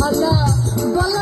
ভালা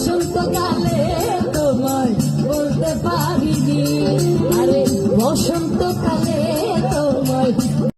বসন্তকালে তোমায় বলতে পারিনি। আরে বসন্তকালে তোমায়